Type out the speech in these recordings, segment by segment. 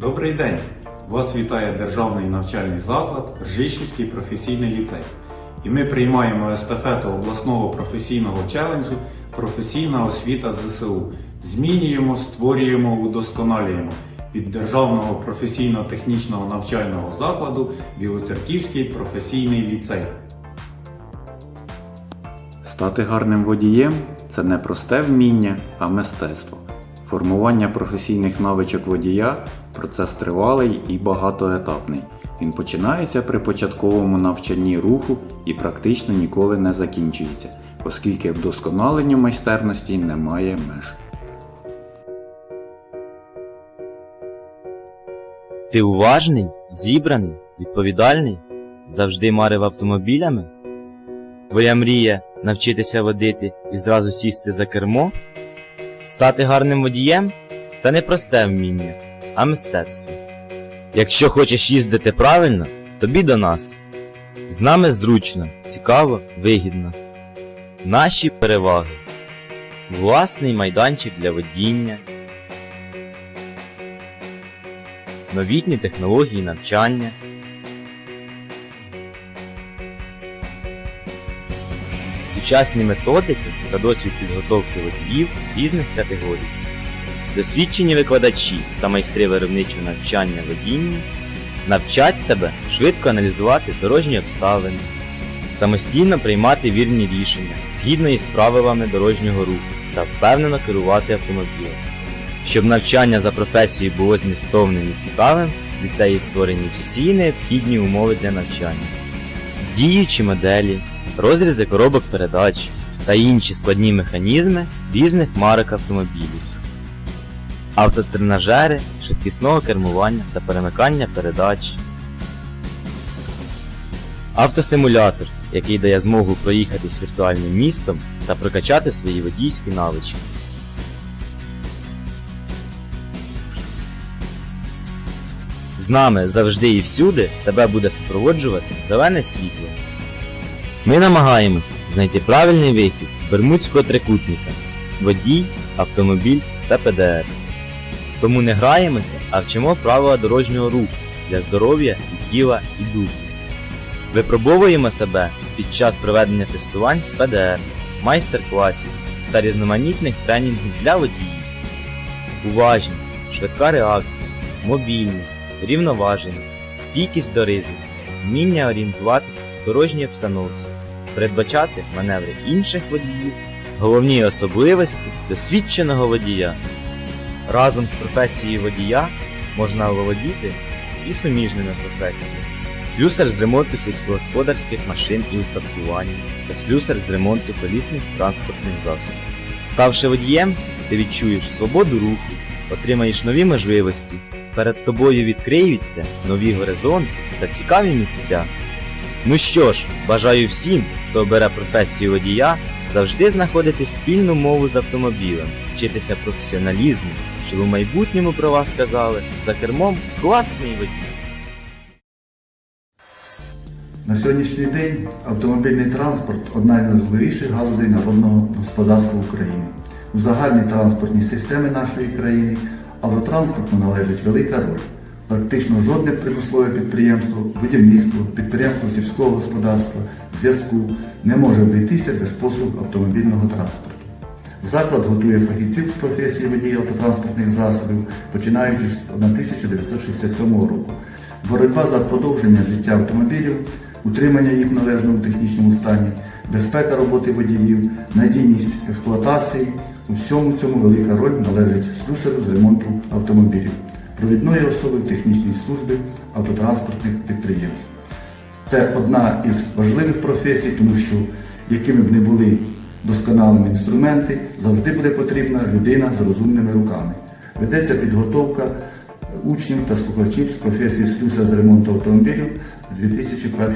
Добрий день! Вас вітає державний навчальний заклад Ржищівський професійний ліцей. І ми приймаємо естафету обласного професійного челенджу Професійна освіта ЗСУ. Змінюємо, створюємо, удосконалюємо від Державного професійно-технічного навчального закладу Білоцерківський професійний ліцей. Стати гарним водієм це не просте вміння, а мистецтво. Формування професійних навичок водія процес тривалий і багатоетапний. Він починається при початковому навчанні руху і практично ніколи не закінчується, оскільки вдосконаленню майстерності немає меж. Ти уважний, зібраний, відповідальний, завжди марив автомобілями? Твоя мрія навчитися водити і зразу сісти за кермо? Стати гарним водієм це не просте вміння, а мистецтво. Якщо хочеш їздити правильно, тобі до нас. З нами зручно, цікаво, вигідно. Наші переваги. Власний майданчик для водіння, новітні технології навчання, сучасні методики та досвід підготовки водіїв різних категорій, досвідчені викладачі та майстри виробничого навчання водіння навчать тебе швидко аналізувати дорожні обставини, самостійно приймати вірні рішення згідно із правилами дорожнього руху та впевнено керувати автомобілем. Щоб навчання за професією було змістовним і цікавим, ліцеї створені всі необхідні умови для навчання. Діючі моделі, розрізи коробок передач та інші складні механізми різних марок автомобілів, автотренажери, швидкісного кермування та перемикання передач, автосимулятор, який дає змогу проїхатись віртуальним містом та прокачати свої водійські навички. З нами завжди і всюди тебе буде супроводжувати зелене світло. Ми намагаємось знайти правильний вихід з Бермудського трикутника водій, автомобіль та ПДР. Тому не граємося, а вчимо правила дорожнього руху для здоров'я тіла і духу. Випробовуємо себе під час проведення тестувань з ПДР, майстер-класів та різноманітних тренінгів для водіїв. Уважність, швидка реакція, мобільність, рівноваженість, стійкість до ризиків, вміння орієнтуватися дорожній обстановці, передбачати маневри інших водіїв, головні особливості досвідченого водія. Разом з професією водія можна оволодіти і суміжними професіями. Слюсар з ремонту сільськогосподарських машин і устаткування та слюсар з ремонту колісних транспортних засобів. Ставши водієм, ти відчуєш свободу руху, отримаєш нові можливості, перед тобою відкриються нові горизонти та цікаві місця. Ну що ж, бажаю всім, хто обере професію водія, завжди знаходити спільну мову з автомобілем, вчитися професіоналізму, щоб у майбутньому про вас сказали за кермом класний водій. На сьогоднішній день автомобільний транспорт одна з найважливіших галузей народного господарства України. У загальній транспортній системі нашої країни автотранспорту належить велика роль. Практично жодне промислове підприємство, будівництво, підприємство сільського господарства, зв'язку не може обійтися без послуг автомобільного транспорту. Заклад готує фахівців з професії водія автотранспортних засобів, починаючи з 1967 року. Боротьба за продовження життя автомобілів, утримання їх в належному технічному стані, безпека роботи водіїв, надійність експлуатації у всьому цьому велика роль належить слюсарю з ремонту автомобілів, провідної особи в технічній службі автотранспортних підприємств. Це одна із важливих професій, тому що якими б не були досконалими інструменти, завжди буде потрібна людина з розумними руками. Ведеться підготовка учнів та слухачів з професії слюса з ремонту автомобілів з 2001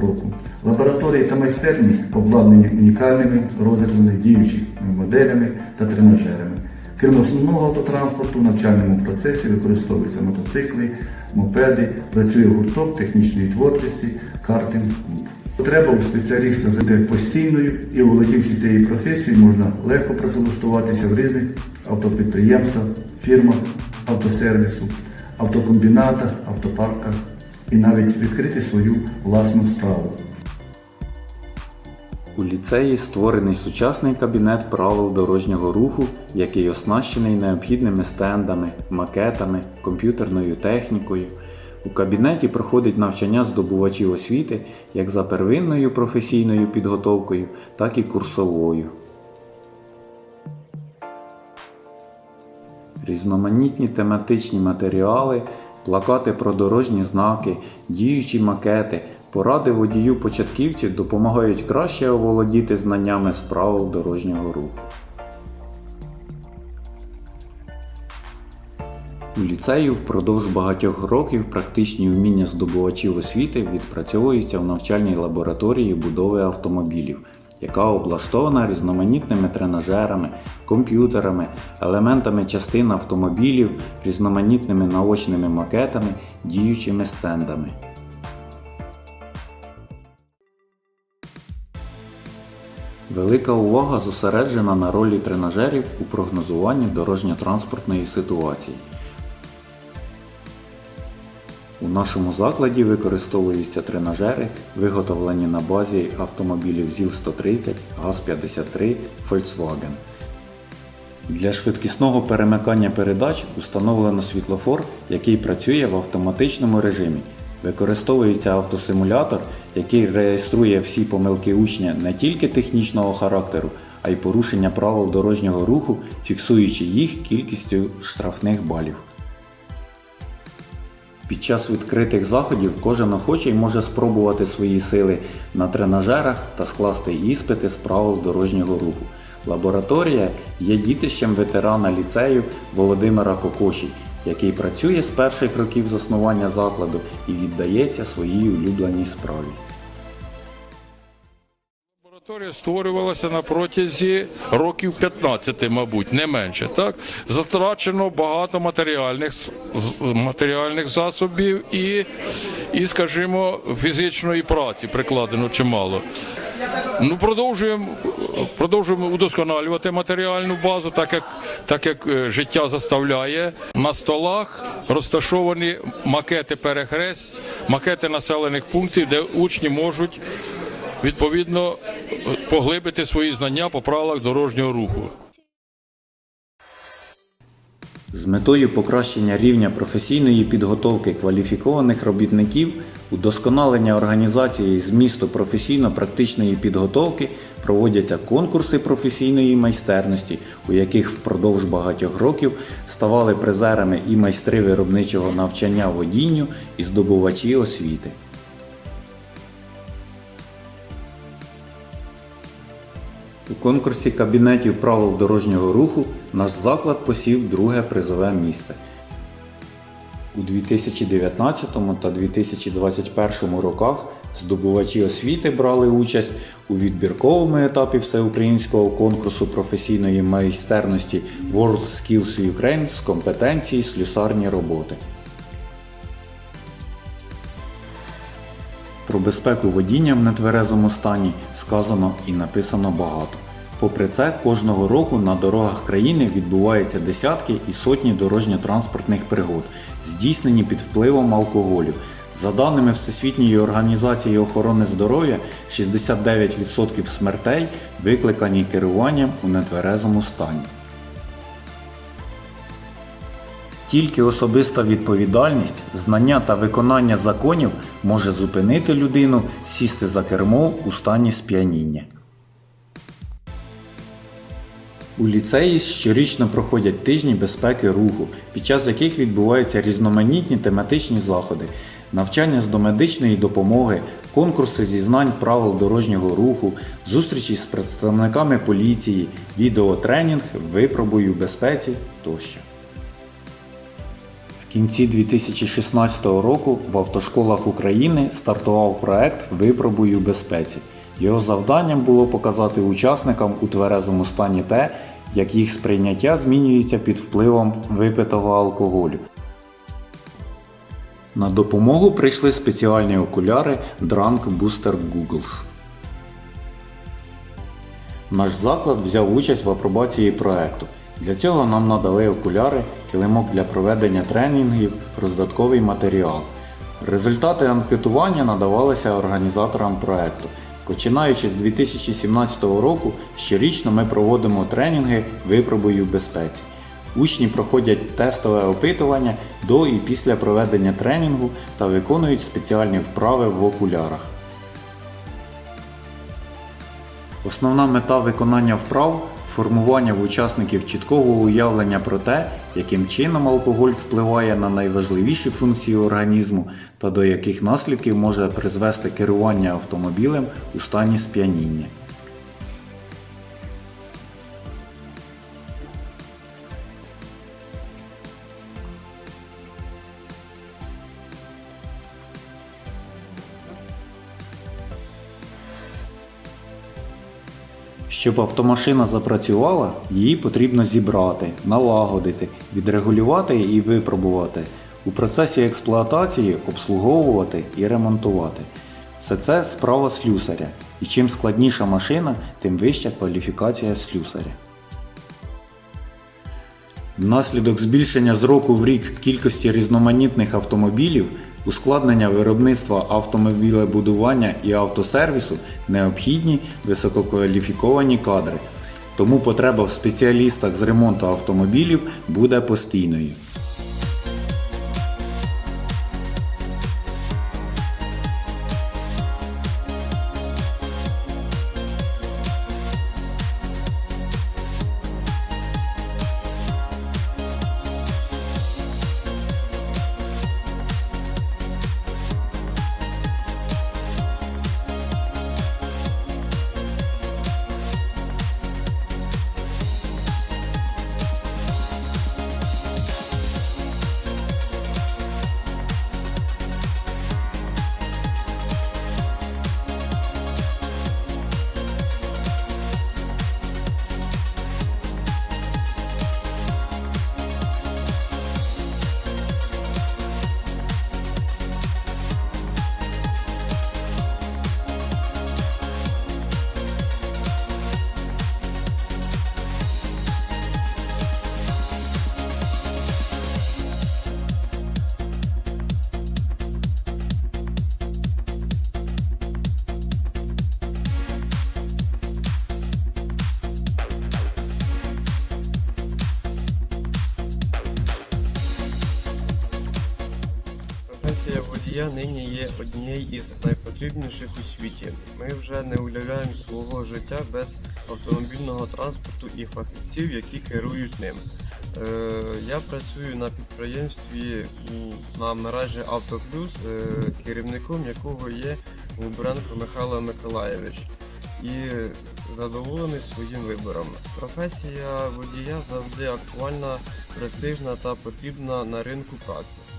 року. Лабораторії та майстерні обладнані унікальними розглядами діючими моделями та тренажерами. Крім основного автотранспорту, в навчальному процесі використовуються мотоцикли, мопеди, працює гурток технічної творчості, картинг клуб. Потреба у спеціаліста завжди постійною і володівши цією професією, можна легко працевлаштуватися в різних автопідприємствах, фірмах автосервісу, автокомбінатах, автопарках і навіть відкрити свою власну справу. У ліцеї створений сучасний кабінет правил дорожнього руху, який оснащений необхідними стендами, макетами, комп'ютерною технікою. У кабінеті проходить навчання здобувачів освіти як за первинною професійною підготовкою, так і курсовою. Різноманітні тематичні матеріали, плакати про дорожні знаки, діючі макети, поради водію початківців допомагають краще оволодіти знаннями з правил дорожнього руху. У ліцею впродовж багатьох років практичні вміння здобувачів освіти відпрацьовуються в навчальній лабораторії будови автомобілів, яка облаштована різноманітними тренажерами, комп'ютерами, елементами частин автомобілів, різноманітними наочними макетами, діючими стендами. Велика увага зосереджена на ролі тренажерів у прогнозуванні дорожньо-транспортної ситуації. У нашому закладі використовуються тренажери, виготовлені на базі автомобілів ЗІЛ-130, ГАЗ-53, Volkswagen. Для швидкісного перемикання передач установлено світлофор, який працює в автоматичному режимі. Використовується автосимулятор, який реєструє всі помилки учня не тільки технічного характеру, а й порушення правил дорожнього руху, фіксуючи їх кількістю штрафних балів. Під час відкритих заходів кожен охочий може спробувати свої сили на тренажерах та скласти іспити з правил дорожнього руху. Лабораторія є дітищем ветерана ліцею Володимира Кокоші, який працює з перших років заснування закладу і віддається своїй улюбленій справі. Лабораторія створювалася на протязі років 15, мабуть, не менше. Так затрачено багато матеріальних матеріальних засобів і, і, скажімо, фізичної праці прикладено чимало. Ну, продовжуємо, продовжуємо удосконалювати матеріальну базу, так як, так як е, життя заставляє. На столах розташовані макети перехресть, макети населених пунктів, де учні можуть відповідно поглибити свої знання по правилах дорожнього руху. З метою покращення рівня професійної підготовки кваліфікованих робітників, удосконалення організації змісту професійно-практичної підготовки проводяться конкурси професійної майстерності, у яких впродовж багатьох років ставали призерами і майстри виробничого навчання водінню, і здобувачі освіти. У конкурсі кабінетів правил дорожнього руху наш заклад посів друге призове місце. У 2019 та 2021 роках здобувачі освіти брали участь у відбірковому етапі всеукраїнського конкурсу професійної майстерності World Skills Ukraine з компетенції слюсарні роботи. Про безпеку водіння в нетверезому стані сказано і написано багато. Попри це, кожного року на дорогах країни відбуваються десятки і сотні дорожньо-транспортних пригод, здійснені під впливом алкоголю. За даними Всесвітньої організації охорони здоров'я, 69% смертей викликані керуванням у нетверезому стані. Тільки особиста відповідальність, знання та виконання законів може зупинити людину сісти за кермо у стані сп'яніння. У ліцеї щорічно проходять тижні безпеки руху, під час яких відбуваються різноманітні тематичні заходи, навчання з домедичної допомоги, конкурси зі знань правил дорожнього руху, зустрічі з представниками поліції, відеотренінг, випробую безпеці тощо. В кінці 2016 року в автошколах України стартував проект Випробую безпеці. Його завданням було показати учасникам у тверезому стані те, як їх сприйняття змінюється під впливом випитого алкоголю. На допомогу прийшли спеціальні окуляри Drunk Booster Googles. Наш заклад взяв участь в апробації проекту. Для цього нам надали окуляри, килимок для проведення тренінгів, роздатковий матеріал. Результати анкетування надавалися організаторам проекту. Починаючи з 2017 року, щорічно ми проводимо тренінги випробую безпеці. Учні проходять тестове опитування до і після проведення тренінгу та виконують спеціальні вправи в окулярах. Основна мета виконання вправ формування в учасників чіткого уявлення про те, яким чином алкоголь впливає на найважливіші функції організму та до яких наслідків може призвести керування автомобілем у стані сп'яніння. Щоб автомашина запрацювала, її потрібно зібрати, налагодити, відрегулювати і випробувати. У процесі експлуатації обслуговувати і ремонтувати. Все це справа слюсаря. І чим складніша машина, тим вища кваліфікація слюсаря. Внаслідок збільшення з року в рік кількості різноманітних автомобілів, ускладнення виробництва автомобілебудування і автосервісу необхідні висококваліфіковані кадри. Тому потреба в спеціалістах з ремонту автомобілів буде постійною. Водія нині є однією із найпотрібніших у світі. Ми вже не уявляємо свого життя без автомобільного транспорту і фахівців, які керують ним. Е, Я працюю на підприємстві на мережі Автоплюс, е, керівником якого є Губренко Михайло Миколаєвич. І задоволений своїм вибором. Професія водія завжди актуальна, престижна та потрібна на ринку праці.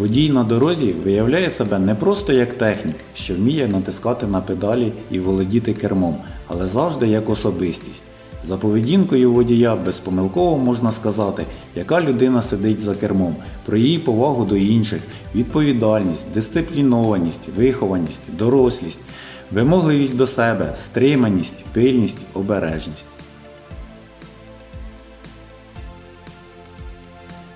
Водій на дорозі виявляє себе не просто як технік, що вміє натискати на педалі і володіти кермом, але завжди як особистість. За поведінкою водія безпомилково можна сказати, яка людина сидить за кермом, про її повагу до інших, відповідальність, дисциплінованість, вихованість, дорослість, вимогливість до себе, стриманість, пильність, обережність.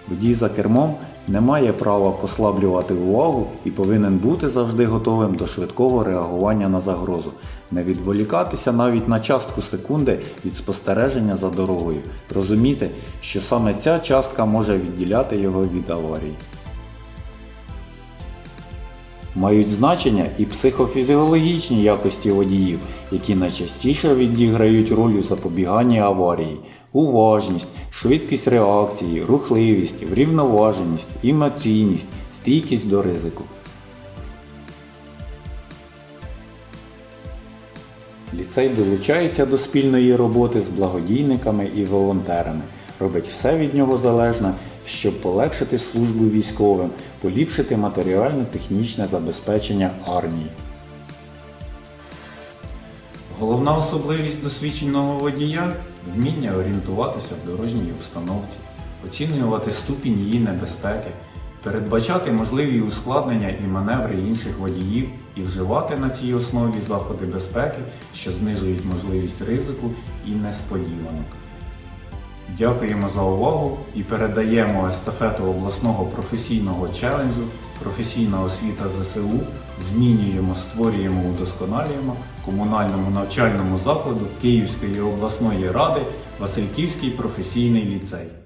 Водій за кермом не має права послаблювати увагу і повинен бути завжди готовим до швидкого реагування на загрозу, не відволікатися навіть на частку секунди від спостереження за дорогою, розуміти, що саме ця частка може відділяти його від аварії. Мають значення і психофізіологічні якості водіїв, які найчастіше відіграють роль у запобіганні аварії, уважність, швидкість реакції, рухливість, врівноваженість, емоційність, стійкість до ризику. Ліцей долучається до спільної роботи з благодійниками і волонтерами, робить все від нього залежне, щоб полегшити службу військовим, поліпшити матеріально-технічне забезпечення армії. Головна особливість досвідченого водія вміння орієнтуватися в дорожній обстановці, оцінювати ступінь її небезпеки, передбачати можливі ускладнення і маневри інших водіїв і вживати на цій основі заходи безпеки, що знижують можливість ризику і несподіванок. Дякуємо за увагу і передаємо естафету обласного професійного челенджу Професійна освіта ЗСУ. Змінюємо, створюємо, удосконалюємо комунальному навчальному закладу Київської обласної ради Васильківський професійний ліцей.